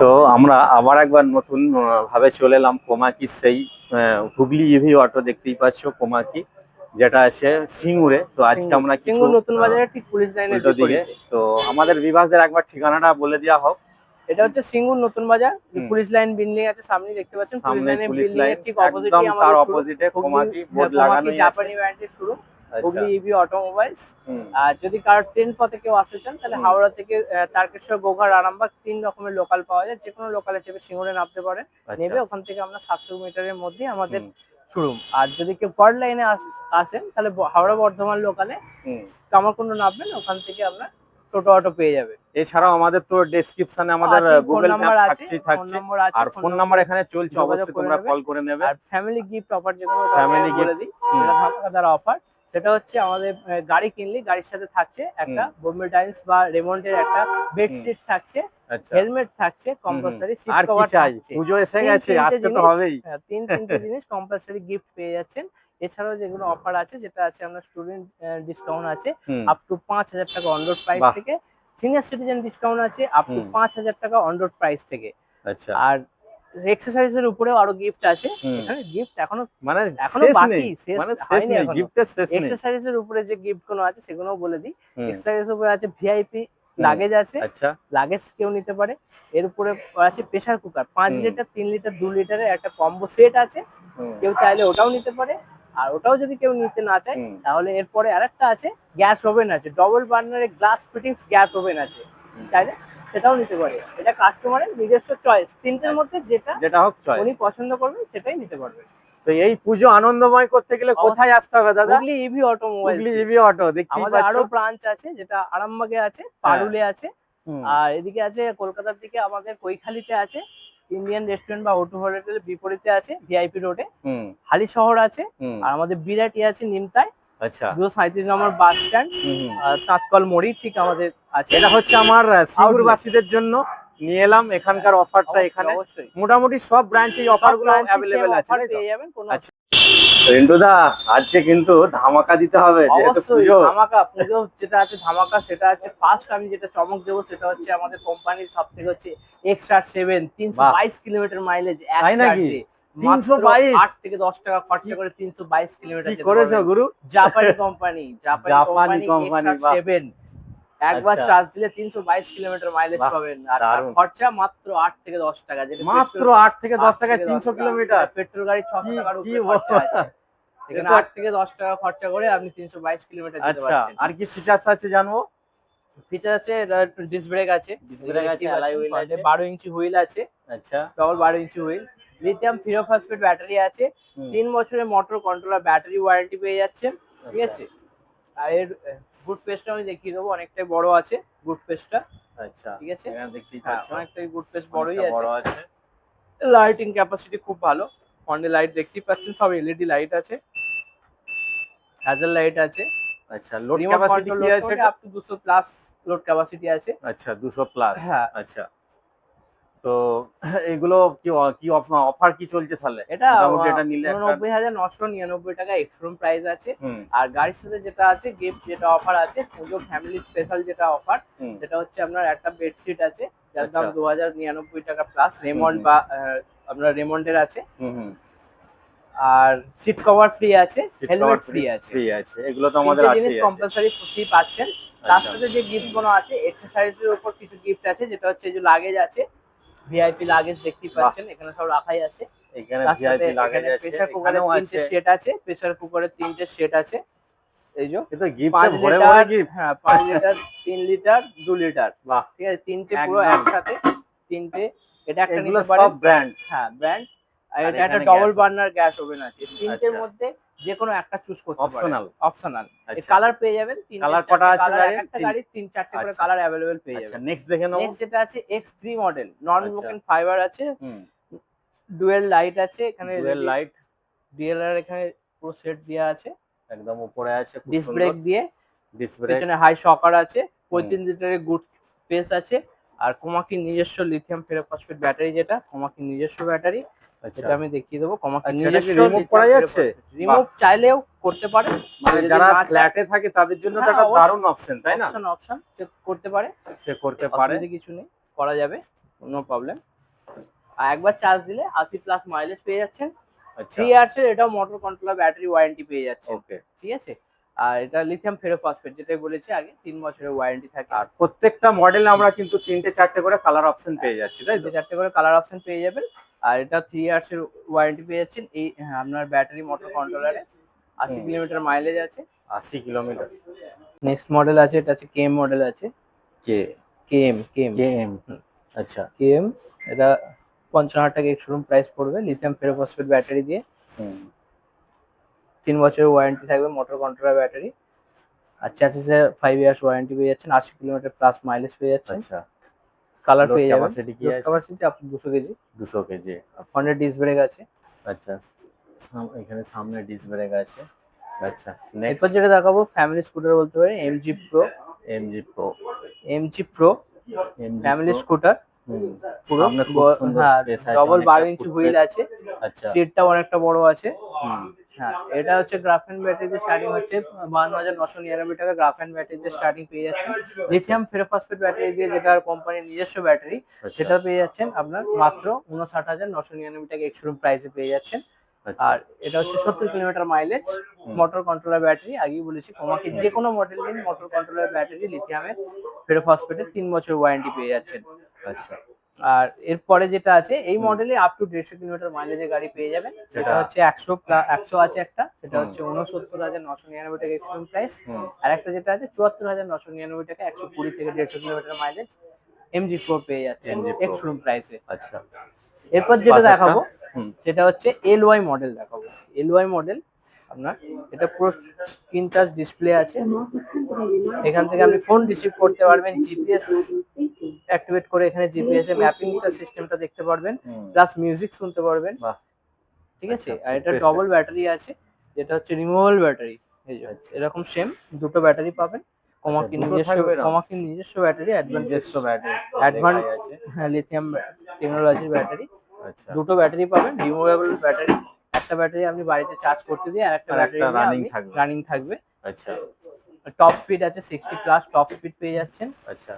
তো আমরা আবার একবার নতুন ভাবে চলে এলাম কোমাকি সেই হুগলি ইভি অটো দেখতেই পাচ্ছ কোমাকি যেটা আছে সিঙ্গুরে। তো আজকে আমরা কিছু নতুন বাজারে ঠিক পুলিশ লাইনের দিকে। তো আমাদের বিভাসদের একবার ঠিকানাটা বলে দেওয়া হোক। এটা হচ্ছে সিঙ্গুর নতুন বাজার। পুলিশ লাইন বিল্ডিং আছে সামনে দেখতে পাচ্ছেন। পুলিশ লাইনের বিল্ডিং এর ঠিক একদম অপোজিটই তার আমাদের অপোজিটে কোমাকি বোর্ড লাগানোই আছে। জাপানি ব্র্যান্ডের শুরু। হুগলি ইভি অটোমোবাইলস আর যদি কারোর ট্রেন পথে কেউ আসতে চান তাহলে হাওড়া থেকে তারকেশ্বর গোঘাট আরামবাগ তিন রকমের লোকাল পাওয়া যায়। যে কোনো লোকালে চেপে সিঙ্গুরে নামতে পারেন। নেবে আচ্ছা ওখান থেকে আমরা সাতশো মিটারের মধ্যে আমাদের শোরুম আর যদি কেউ কর্ড লাইনে আসেন তাহলে হাওড়া বর্ধমান লোকালে হুম। কামারকুন্ড নামবেন ওখান থেকে আমরা টোটো অটো পেয়ে যাবে। এছাড়াও আমাদের তো ডেসক্রিপশনে আমাদের গুগল ম্যাপ থাকছে। আর ফোন নাম্বার এখানে চলছে অবশ্যই তোমরা কল করে নেবে। আর ফ্যামিলি গিফট অফার যেগুলো ফ্যামিলি gift, দিই। ধামাকাদার অফার সেটা হচ্ছে আমাদের গাড়ি কিনলে গাড়ির সাথে থাকছে একটা বোম্বে টাইমস বা রেমন্ডের একটা বেডশিট থাকছে আচ্ছা। হেলমেট থাকছে হুম, হুম। কম্পালসারি সিট কভার চাই? থাকছে। পুজো এসে গেছে আসতে তো। হবেই। হ্যাঁ, তিন তিনটে জিনিস কম্পালসারি গিফট পেয়ে যাচ্ছেন। এছাড়াও যেগুলো অফার আছে যেটা আছে আমরা স্টুডেন্ট ডিসকাউন্ট আছে আপ টু পাঁচ হাজার টাকা অন রোড প্রাইস থেকে। সিনিয়র সিটিজেন ডিসকাউন্ট আছে আপ টু। পাঁচ হাজার টাকা অন রোড প্রাইস থেকে। আচ্ছা। আর এক্সারসাইজের উপরেও আরও গিফট আছে। এখানে গিফট এখনও মানে এখনও বাকি, মানে শেষ নেই গিফটের শেষ নেই। এক্সারসাইজের উপরে যে গিফটগুলো আছে সেগুলোও বলে দিই। এক্সারসাইজের উপরে আছে ভিআইপি লাগেজ আছে। আচ্ছা। লাগেজ কেউ নিতে পারে। এর উপরে আছে প্রেসার কুকার পাঁচ লিটার তিন লিটার দু লিটারের একটা কম্বো সেট আছে। কেউ চাইলে ওটাও নিতে পারে। আর ওটাও যদি কেউ নিতে না চায় তাহলে এরপরে আরেকটা আছে গ্যাস ওভেন আছে। ডবল বার্নারের গ্লাস ফিটিংস গ্যাস ওভেন আছে। চাইলে সেটাও নিতে পারে। এটা কাস্টমারের নিজস্ব চয়েস তিনটের মধ্যে যেটা যেটা হোক চয় উনি পছন্দ করবেন সেটাই নিতে পারবেন। তো এই পুজো আনন্দময় করতে গেলে কোথায় আসতে হবে দাদা? Hooghly EV automobile Hooghly EV auto দেখতেই আমাদের আরও ব্রাঞ্চ আছে যেটা আরামবাগে আছে পারুলে আছে। আর এদিকে আছে কলকাতার দিকে আমাদের কৈখালিতে আছে। ইন্ডিয়ান রেস্টুরেন্ট বা হোটেল হোটেলের বিপরীতে আছে ভিআইপি রোডে হালি শহর আছে। আর আমাদের বিরাটি আছে নিমতায়। আচ্ছা। দুশো সাঁত্রিশ নম্বর বাস স্ট্যান্ড চাঁদকল মোড়ি ঠিক আমাদের আছে। এটা হচ্ছে আমার সিঙ্গুরবাসীদের জন্য নিয়ে এলাম। এখানকার অফারটা এখানে মোটামুটি সব ব্রাঞ্চে এই অফারগুলো অ্যাভেলেবেল আছে পেয়ে যাবেন কোনো আচ্ছা। রিন্টুদা আজকে কিন্তু ধামাকা দিতে হবে যেহেতু পুজো। ধামাকা পুজো যেটা আছে ধামাকা সেটা আছে ফার্স্ট আমি যেটা চমক দেবো সেটা হচ্ছে আমাদের কোম্পানির সব থেকে হচ্ছে এক্সট্রা সেভেন তিনশো। বাইশ কিলোমিটার মাইলেজ এক নাকি? চার্জে 322? থেকে দশ টাকা খরচা করে তিনশো বাইশ কিলোমিটার কি করেছ গুরু? জাপানি কোম্পানি জাপানি জাপানি কোম্পানি company, এক্সট্রা বাহ। সেভেন একবার আচ্ছা। চার্জ দিলে তিনশো বাইশ কিলোমিটার মাইলেজ পাবেন। আর খরচা মাত্র থেকে দশ টাকা যেটা মাত্র থেকে টাকায়। কিলোমিটার? পেট্রোল গাড়ি ছশো কি- টাকার উপরে খরচা আছে। এখানে এটা- আট থেকে দশ টাকা খরচা করে আপনি তিনশো বাইশ কিলোমিটার যেতে আচ্ছা পারছেন। আর কি ফিচার্স আছে জানব? ফিচার আছে ডিস ব্রেক আছে। বারো ইঞ্চি হুইল আছে। আচ্ছা। ডবল বারো inch wheel lithium ferrophosphate battery আছে। তিন বছরের মোটর কন্ট্রোলার ব্যাটারি ওয়ারেন্টি পেয়ে যাচ্ছে। ঠিক আছে? আর এর গুড পেস্টটা আমি দেখিয়ে দেবো অনেকটাই বড় আছে গুড পেস্টটা আচ্ছা। ঠিক আছে? হ্যাঁ অনেকটাই গুড পেস্ট বড়ই আছে। লাইটিং ক্যাপাসিটি খুব ভালো। ফন্ডে লাইট দেখতেই পাচ্ছেন সব এলইডি লাইট আছে। হ্যাজেল লাইট আছে। আচ্ছা লোড ক্যাপাসিটি কি আছে? Up to 200 plus load capacity আছে। আচ্ছা দুশো প্লাস হ্যাঁ। আচ্ছা। তো এগুলো কি কি অফার কি চলছে তাহলে? এটা এটা নিলে উননব্বই হাজার নশো নিরানব্বই টাকা এক্সট্রুম প্রাইস আছে। আর গাড়ির সাথে যেটা আছে গিফট যেটা অফার আছে পুজো ফ্যামিলি স্পেশাল যেটা অফার সেটা হচ্ছে আপনার একটা বেডশিট আছে যার দাম আচ্ছা। দু হাজার নিরানব্বই টাকা প্লাস রেমন্ড বা আপনার রেমন্ডের আছে। আর সিট কভার ফ্রি আছে হেলমেট ফ্রি আছে। ফ্রি আছে। এগুলো তো আমাদের তিনটে জিনিস কম্পালসারি ফ্রি পাচ্ছেন। তার আচ্ছা। সাথে যে গিফটগুলো আছে এক্সারসাইজের উপর কিছু গিফট আছে যেটা হচ্ছে এই যে লাগেজ আছে ভিআইপি লাগেজ দেখতে পাচ্ছেন এখানে সব রাখাই আছে। এখানে ভিআইপি লাগাই আছে প্রেসার কুকারের তিনটে আছে। সেট আছে প্রেসার কুকারের তিনটে সেট আছে। এই যে কিন্তু গিফট পাঁচ ভরে ভরে গিফট হ্যাঁ পাঁচ লিটার তিন লিটার দু লিটার বাহ। ঠিক আছে তিনটে পুরো একসাথে তিনটে। এটা একটা নিতে পারেন। সব ব্র্যান্ড হ্যাঁ ব্র্যান্ড আর এটা একটা ডবল বার্নার গ্যাস ওভেন আছে। তিনটের আচ্ছা। মধ্যে যে কোনো একটা চুজ করতে অপশনাল অপশনাল আচ্ছা। কালার পেয়ে যাবেন তিন Colour কটা আছে একটা গাড়ির তিন চারটে করে আচ্ছা। কালার অ্যাভেলেবেল পেয়ে আচ্ছা যাবেন। নেক্সট দেখে নেব। নেক্সট যেটা আছে এক্স থ্রি মডেল নন আচ্ছা। ব্রোকেন ফাইবার আছে ডুয়েল লাইট আছে এখানে ডুয়েল লাইট ডিএলআর এখানে পুরো সেট দেওয়া আছে। একদম উপরে আছে ডিস ব্রেক দিয়ে। ডিস ব্রেক পেছনে হাই শকার আছে পঁয়ত্রিশ লিটারের গুড স্পেস আছে। আর কোমাকির নিজস্ব লিথিয়াম ফেরোফসফেট ব্যাটারি যেটা কোমাকির নিজস্ব ব্যাটারি আচ্ছা। এটা আমি দেখিয়ে দেবো। কোমাকির নিজস্ব remove করা যাচ্ছে? রিমুভ চাইলেও করতে পারে। মানে যারা ফ্ল্যাটে থাকে তাদের জন্য তো হ্যাঁ, একটা দারুণ অপশন তাই না? অপশন অপশন সে করতে পারে। সে করতে পারে। কিছু নেই। করা যাবে। কোনো প্রবলেম আর একবার চার্জ দিলে আশি প্লাস মাইলেজ পেয়ে যাচ্ছেন। আচ্ছা। থ্রি ইয়ার্সের এটাও মোটর কন্ট্রোলার ব্যাটারি ওয়ারেন্টি পেয়ে যাচ্ছেন। ওকে ঠিক আছে? আর এটা লিথিয়াম ফেরোফসফেট যেটাই বলেছি আগে তিন বছরের ওয়ারেন্টি থাকে। আর প্রত্যেকটা মডেল আমরা কিন্তু তিনটে চারটে করে কালার অপশন পেয়ে যাচ্ছি তাই তো? চারটে করে কালার অপশন পেয়ে যাবেন। আর এটা থ্রি ইয়ার্স এর ওয়ারেন্টি পেয়ে যাচ্ছেন। এই হ্যাঁ, আপনার ব্যাটারি মোটর কন্ট্রোলারে আশি। কিলোমিটার মাইলেজ আছে। আশি কিলোমিটার। নেক্সট মডেল আছে এটা আছে। কেএম মডেল আছে K KM KM K M আচ্ছা। কেএম এটা পঞ্চান্ন হাজার টাকা শোরুম প্রাইস পড়বে লিথিয়াম ফেরোফসফেট ব্যাটারি দিয়ে। হুম। তিন বছরের ওয়ারেন্টি থাকবে মোটর কন্ট্রোলার ব্যাটারি আর চ্যাসিসে ফাইভ ইয়ার্স ওয়ারেন্টি পেয়ে যাচ্ছেন আশি কিলোমিটার প্লাস মাইলেজ পেয়ে যাচ্ছেন। আচ্ছা। কালার পেয়ে যাবেন। capacity কি আছে? ক্যাপাসিটি আপনার দুশো কেজি। দুশো কেজি। ফ্রন্টের ডিস ব্রেক আছে। আচ্ছা। এখানে সামনে ডিস ব্রেক আছে। আচ্ছা এরপর যেটা দেখাবো ফ্যামিলি স্কুটার বলতে পারি MG pro MG pro MG pro family scooter পুরো ডবল বারো ইঞ্চি হুইল আছে আচ্ছা। সিটটাও অনেকটা বড় আছে। হ্যাঁ এটা হচ্ছে গ্রাফেন ব্যাটারিতে স্টার্টিং হচ্ছে বান্ন হাজার নশো নিরানব্বই টাকা গ্রাফেন ব্যাটারিতে স্টার্টিং পেয়ে যাচ্ছেন। লিথিয়াম ফেরোফসফেট ব্যাটারি দিয়ে যেটা কোম্পানির নিজস্ব ব্যাটারি আচ্ছা। সেটা পেয়ে যাচ্ছেন আপনার মাত্র উনষাট হাজার নশো নিরানব্বই টাকা এক্সরুম প্রাইসে পেয়ে যাচ্ছেন। আচ্ছা। আর এটা হচ্ছে সত্তর kilometre mileage. Motor controller battery আগেই বলেছি তোমাকে যে কোনো মডেল নিন মোটর কন্ট্রোলার ব্যাটারি লিথিয়ামের ফেরোফসফেটের তিন বছর ওয়ারেন্টি পেয়ে যাচ্ছেন। আচ্ছা। আর এরপরে যেটা আছে এই মডেলে আপ টু দেড়শো কিলোমিটার মাইলেজের গাড়ি পেয়ে যাবেন। সেটা। হচ্ছে একশো একশো আছে একটা সেটা হচ্ছে উনসত্তর হাজার নশো নিরানব্বই টাকা এক্সট্রিম প্রাইস আর একটা যেটা আছে চুয়াত্তর হাজার নশো নিরানব্বই টাকা একশো কুড়ি থেকে দেড়শো কিলোমিটার মাইলেজ এমজি ফোর পেয়ে যাচ্ছে। এক্সট্রিম প্রাইসে আচ্ছা। এরপর যেটা দেখাবো হুম। সেটা হচ্ছে এল ওয়াই মডেল দেখাবো। এল ওয়াই মডেল আপনার এটা পুরো স্ক্রিন টাচ ডিসপ্লে আছে। এখান থেকে আপনি ফোন রিসিভ করতে পারবেন জিপিএস অ্যাক্টিভেট করে এখানে জিপিএস এর ম্যাপিংটা সিস্টেমটা দেখতে পারবেন। প্লাস মিউজিক শুনতে পারবেন। ঠিক আছে? আচ্ছা, আর এটা. ডবল ব্যাটারি আছে যেটা হচ্ছে রিমুভেবল ব্যাটারি এই যে আচ্ছা। এরকম সেম দুটো ব্যাটারি পাবেন। কমাকি দুটো নিজস্ব থাকবে এরকম? কমাকি নিজস্ব ব্যাটারি অ্যাডভান্স ব্যাটারি হ্যাঁ লিথিয়াম টেকনোলজির ব্যাটারি আচ্ছা। দুটো ব্যাটারি পাবেন রিমুভেবল ব্যাটারি একটা ব্যাটারি আপনি বাড়িতে চার্জ করতে দিয়ে আর একটা ব্যাটারি running থাকবে। রানিং থাকবে। আচ্ছা। টপ স্পিড আছে সিক্সটি প্লাস টপ স্পিড পেয়ে যাচ্ছেন। আচ্ছা।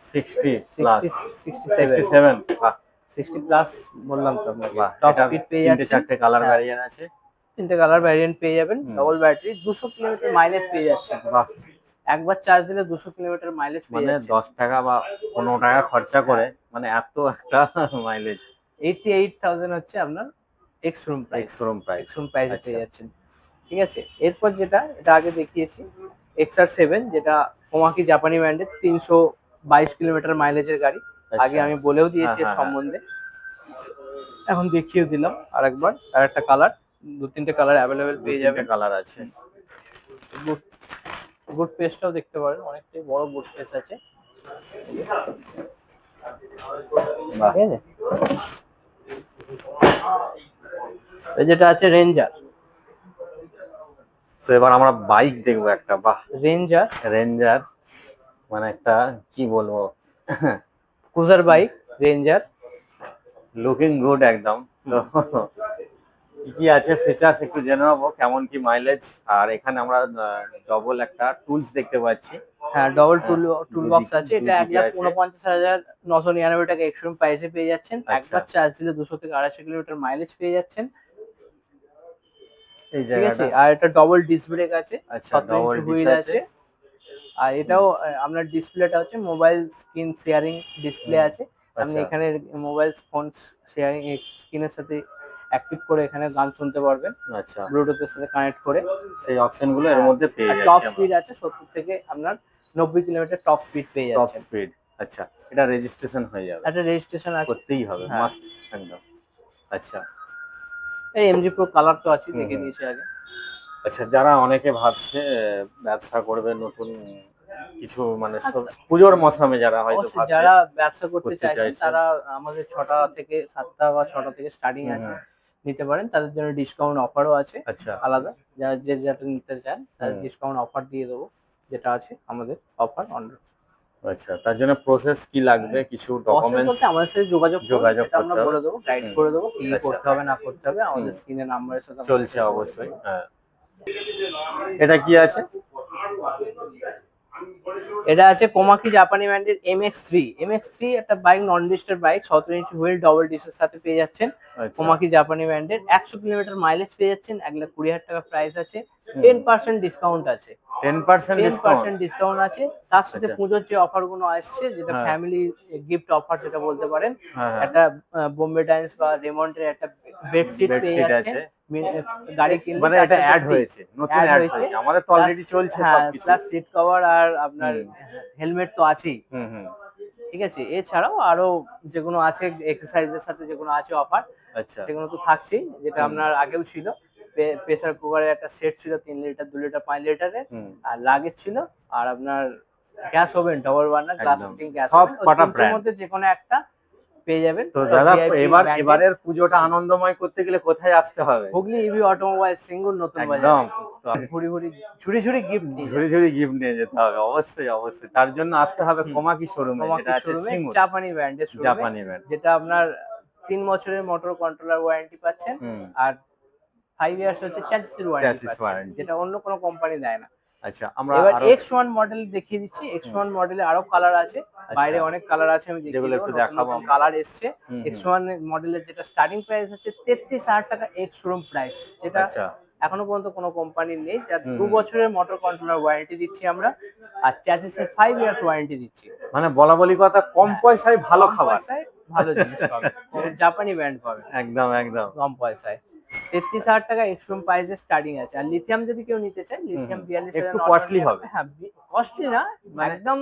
Sixty plus sixty sixty sixty seven seven বাহ। সিক্সটি প্লাস বললাম তো আপনাকে। বাহ টপ স্পিড পেয়ে তিনটে যাচ্ছেন। চারটে কালার। ভ্যারিয়েন্ট আছে। তিনটে কালার ভ্যারিয়েন্ট পেয়ে যাবেন। ডবল ব্যাটারি দুশো কিলোমিটার মাইলেজ পেয়ে যাচ্ছেন। বাহ। একবার চার্জ দিলে দুশো কিলোমিটার মাইলেজ মানে দশ টাকা বা পনেরো টাকা খরচা করে মানে এত একটা মাইলেজ এইটটি এইট থাউজেন্ড হচ্ছে আপনার ex room price ex showroom price ex room প্রাইসে আচ্ছা। পেয়ে যাচ্ছেন। ঠিক আছে? এরপর যেটা এটা আগে দেখিয়েছি এক্সআর সেভেন যেটা কোমাকি জাপানি ব্র্যান্ডের তিনশো বাইশ কিলোমিটার মাইলেজের গাড়ি। আগে আমি বলেও দিয়েছি এর আচ্ছা। হ্যাঁ, হ্যাঁ, সম্বন্ধে। এখন দেখিয়ে দিলাম আরেকবার। আর একটা কালার দু তিনটে কালার অ্যাভেলেবেল পেয়ে যাবেন। কালার আছে। বুট বুট পেস্টটাও দেখতে পারেন অনেকটাই বড় বুট পেস্ট আছে। ঠিক আছে? এই যেটা আছে রেঞ্জার তো এবার আমরা বাইক দেখব একটা বাহ। রেঞ্জার রেঞ্জার মানে একটা কি বলব? Cruiser bike ranger looking good একদম। কি কি আছে ফিচার্স একটু জেনে নেব কেমন কি মাইলেজ আর এখানে আমরা ডবল একটা টুলস দেখতে পাচ্ছি। হ্যাঁ ডবল টুল হ্যাঁ, টুল বক্স আছে এটা এক লাখ উনপঞ্চাশ হাজার নশো নিরানব্বই টাকা এক্সট্রিম প্রাইসে পেয়ে যাচ্ছেন। আচ্ছা। একবার চার্জ দিলে দুশো থেকে আড়াইশো কিলোমিটার মাইলেজ পেয়ে যাচ্ছেন। ঠিক আছে? আর এটা ডবল ডিস্ক ব্রেক আছে আচ্ছা ডবল হুইল আছে। আর এটাও আপনার ডিসপ্লেটা হচ্ছে মোবাইল স্ক্রিন শেয়ারিং ডিসপ্লে আছে। আপনি আচ্ছা। এখানে মোবাইল ফোন শেয়ারিং স্ক্রিনের সাথে অ্যাক্টিভ করে এখানে গান শুনতে পারবেন। আচ্ছা। ব্লুটুথের সাথে কানেক্ট করে। সেই অপশনগুলো এর মধ্যে পেয়ে আর টপ স্পিড আছে সত্তর থেকে আপনার নব্বই কিলোমিটার টপ স্পিড পেয়ে টপ স্পিড আচ্ছা। এটা রেজিস্ট্রেশন হয়ে যাবে। একটা রেজিস্ট্রেশন আছে। করতেই হবে হ্যাঁ। মাস্ট একদম। আচ্ছা। এই এমজি প্রো কালার তো আছে দেখে হুম। দিয়েছি আগে। আচ্ছা যারা অনেকে ভাবছে আহ, ব্যবসা করবে নতুন কিছু মানে সব- পুজোর মৌসুমে যারা হয়তো অবশ্যই ভাবছে যারা ব্যবসা করতে করতে চাইছেন চাইছেন। তারা আমাদের ছটা থেকে সাতটা বা ছটা থেকে স্টার্টিং হুম, আছে নিতে পারেন। তাদের জন্য ডিসকাউন্ট অফারও আছে আচ্ছা। আলাদা। যারা যে যেটা নিতে চান তাদের হুম। ডিসকাউন্ট অফার দিয়ে দেবো। যেটা আছে আমাদের অফার অন আচ্ছা তার জন্য প্রসেস কি লাগবে? কিছু ডকুমেন্টস বলতে আমাদের সাথে যোগাযোগ যোগাযোগ আমরা বলে দেবো গাইড করে দেবো কি আচ্ছা। করতে হবে না করতে হবে আমাদের হুম। স্ক্রিনের নাম্বারের সাথে চলছে অবশ্যই হ্যাঁ। এটা কি আছে? এটা আছে কোমাকি জাপানি ব্র্যান্ডের M X three M X three একটা বাইক নন লিস্টের বাইক সতেরো ইঞ্চি হুইল ডবল ডিসের সাথে পেয়ে যাচ্ছেন। কোমাকি জাপানি ব্র্যান্ডের একশো কিলোমিটার মাইলেজ পেয়ে যাচ্ছেন এক লাখ কুড়ি হাজার টাকা প্রাইস আছে। টেন পার্সেন্ট ডিসকাউন্ট আছে। টেন পার্সেন্ট পার্সেন্ট ডিসকাউন্ট আছে। তার সাথে আচ্ছা। পুজোর যে অফারগুলো আসছে যেটা। ফ্যামিলি গিফট অফার যেটা বলতে পারেন হ্যাঁ হ্যাঁ। একটা বোম্বে টাইমস বা রেমন্ডের একটা বেডশিট পেয়ে গাড়ি কিনলে মানে এটা অ্যাড হয়েছে নতুন অ্যাড হয়েছে। হয়েছে। আমাদের তো অলরেডি চলছে হ্যাঁ সবকিছু। প্লাস সিট কভার আর আপনার হেলমেট তো আছেই। ঠিক আছে? এছাড়াও আরও যেগুলো আছে এক্সারসাইজের সাথে যেগুলো আছে অফার আচ্ছা। সেগুলো তো থাকছেই যেটা আপনার আগেও ছিল। প্রেসার কুকারের একটা সেট ছিল তিন লিটার দু লিটার পাঁচ লিটারের আর লাগেজ ছিল আর আপনার gas oven double burner glass gas সব কটা মধ্যে যে কোনো একটা পেয়ে যাবেন। তো দাদা এবার। এবারের পুজোটা আনন্দময় করতে গেলে কোথায় আসতে হবে? হুগলি ইভি অটোমোবাইল সিঙ্গুর নতুন বাজার। ঘুরি ঘুরি ঝুড়ি ঝুড়ি গিফট নিয়ে ঝুড়ি ঝুড়ি গিফট নিয়ে যেতে হবে অবশ্যই অবশ্যই। তার জন্য আসতে হবে। কোমাকি শোরুমে যেটা আছে সিঙ্গুর জাপানি ব্র্যান্ডের জাপানি ব্র্যান্ড যেটা আপনার তিন বছরের মোটর কন্ট্রোলার ওয়ারেন্টি পাচ্ছেন। আর ফাইভ ইয়ার্স হচ্ছে চ্যাসিসের ওয়ারেন্টি যেটা অন্য কোনো কোম্পানি দেয় না। আচ্ছা আমরা এবার এক্স ওয়ান মডেল দেখিয়ে দিচ্ছি। এক্স ওয়ান মডেলে আরও কালার আছে। বাইরে অনেক কালার আছে আমি যেগুলো একটু দেখাবো কালার এসছে। এক্স ওয়ান মডেলের যেটা স্টার্টিং প্রাইস হচ্ছে তেত্রিশ হাজার টাকা এক্স শোরুম প্রাইস যেটা আচ্ছা। এখনও পর্যন্ত কোনো কোম্পানির নেই হুম, দু বছরের মোটর কন্ট্রোলার ওয়ারেন্টি দিচ্ছি আমরা আর চ্যাসিসের ফাইভ ইয়ার্স ওয়ারেন্টি দিচ্ছি। মানে বলা বলি কথা কম পয়সায় ভালো খাবার। ভালো জিনিস পাবে জাপানি ব্র্যান্ড পাবে একদম একদম। কম পয়সায়। তেত্রিশ হাজার টাকা এক্সট্রুম প্রাইসে স্টার্টিং আছে। আর লিথিয়াম যদি কেউ নিতে চায় লিথিয়াম বিয়াল্লিশ একটু costly হবে। হ্যাঁ কস্টলি না মানে- একদম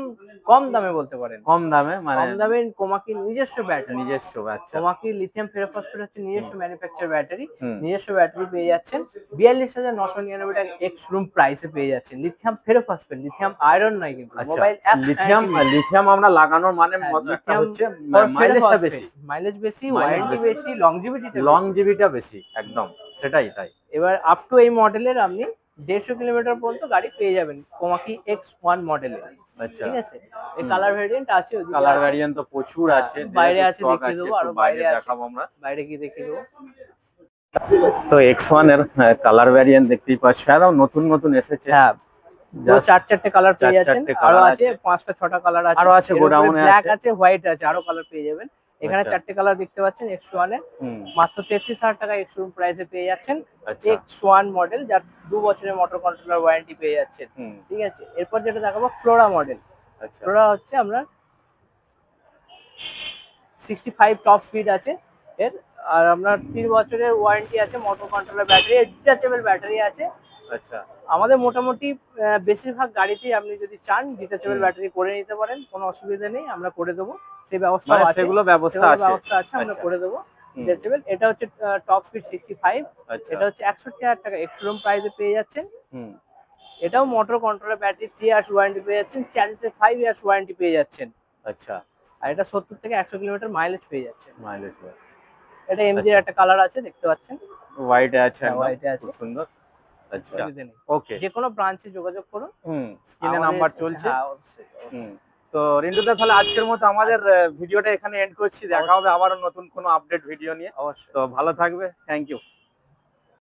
কম দামে বলতে পারেন। কম দামে মানে কম দামে কোমাকি নিজস্ব ব্যাটারি নিজস্ব আচ্ছা। কোমাকি লিথিয়াম ফেরোফসফেট হচ্ছে নিজস্ব ম্যানুফ্যাকচার ব্যাটারি নিজস্ব ব্যাটারি পেয়ে যাচ্ছেন। বিয়াল্লিশ হাজার নশো নিরানব্বই টাকা এক্স রুম প্রাইসে পেয়ে যাচ্ছেন। লিথিয়াম ফেরোফসফেট লিথিয়াম আয়রন নয় কিন্তু মোবাইল অ্যাপ লিথিয়াম লিথিয়াম আমরা লাগানোর মানে হ্যাঁ, একটা lithium হচ্ছে মাইলেজটা বেশি। মাইলেজ বেশি ওয়ারেন্টি বেশি। লংজিভিটি লং জিবিটা বেশি একদম। সেটাই তাই। এবার আপ টু এই মডেলের আপনি দেড়শো কিলোমিটার পর্যন্ত গাড়ি পেয়ে যাবেন কোমাকি এক্স ওয়ান মডেলে আচ্ছা। ঠিক আছে? এই কালার ভেরিয়েন্ট আছে কালার। ভ্যারিয়েন্ট তো প্রচুর হ্যাঁ, আছে বাইরে আছে দেখিয়ে দেবো, একটু আরও বাইরে। দেখাবো আমরা। দেখিয়ে দেবো। তো এক্স ওয়ানের কালার ভ্যারিয়েন্ট দেখতেই পাচ্ছ। আরও নতুন নতুন এসেছে। হ্যাঁ চার চারটে কালার পেয়ে যাচ্ছেন। আরও আছে। পাঁচটা ছটা কালার আছে। আরও ব্ল্যাক আছে। আছে হোয়াইট আছে আরও কালার পেয়ে যাবেন। এখানে আচ্ছা। চারটে কালার দেখতে পাচ্ছেন এক্স ওয়ানে মাত্র তেত্রিশ হাজার টাকা এক্স রুম প্রাইসে পেয়ে যাচ্ছেন। এক্স ওয়ান মডেল যার দু বছরের মোটর কন্ট্রোলার ওয়ারেন্টি পেয়ে যাচ্ছেন। ঠিক আছে? এরপর যেটা দেখাবো ফ্লোরা মডেল ফ্লোরা হচ্ছে আপনার সিক্সটি ফাইভ টপ স্পিড আছে। এর আর আপনার তিন বছরের ওয়ারেন্টি আছে motor controller battery detachable battery আছে। আচ্ছা। আমাদের মোটামুটি বেশিরভাগ গাড়িতেই আপনি যদি চান ডিটাচেবল ব্যাটারি করে নিতে পারেন কোনো অসুবিধা নেই আমরা করে দেবো। সেই ব্যবস্থা মানে আছে। সেগুলো ব্যবস্থা আছে। ব্যবস্থা আছে আমরা আচ্ছা। করে দেবো। ডিটাচেবল এটা হচ্ছে টপ স্পিড সিক্সটি ফাইভ আচ্ছা। এটা হচ্ছে একষট্টি হাজার টাকা। এক্সট্রুম প্রাইসে পেয়ে যাচ্ছেন। হুম। এটাও motor controller battery three years warranty পেয়ে যাচ্ছেন। চ্যারিসের ফাইভ ইয়ার্স ওয়ারেন্টি পেয়ে যাচ্ছেন। আচ্ছা। আর এটা সত্তর থেকে একশো কিলোমিটার মাইলেজ পেয়ে যাচ্ছে মাইলেজ এটা এমজি আচ্ছা। একটা কালার আছে দেখতে পাচ্ছেন। হোয়াইটে আছে হ্যাঁ, এ আছে। খুব সুন্দর। অসুবিধা নেই। ওকে যে কোনো ব্রাঞ্চে যোগাযোগ করুন। হুম স্ক্রিনে নাম্বার চলছে হ্যাঁ, অবশ্যই। হুম তো রিন্টুদা তাহলে আজকের মতো আমাদের ভিডিওটা এখানে এন্ড করছি। দেখা হবে আবারও নতুন কোনো আপডেট ভিডিও নিয়ে। অবশ্যই। তো ভালো থাকবে। Thank you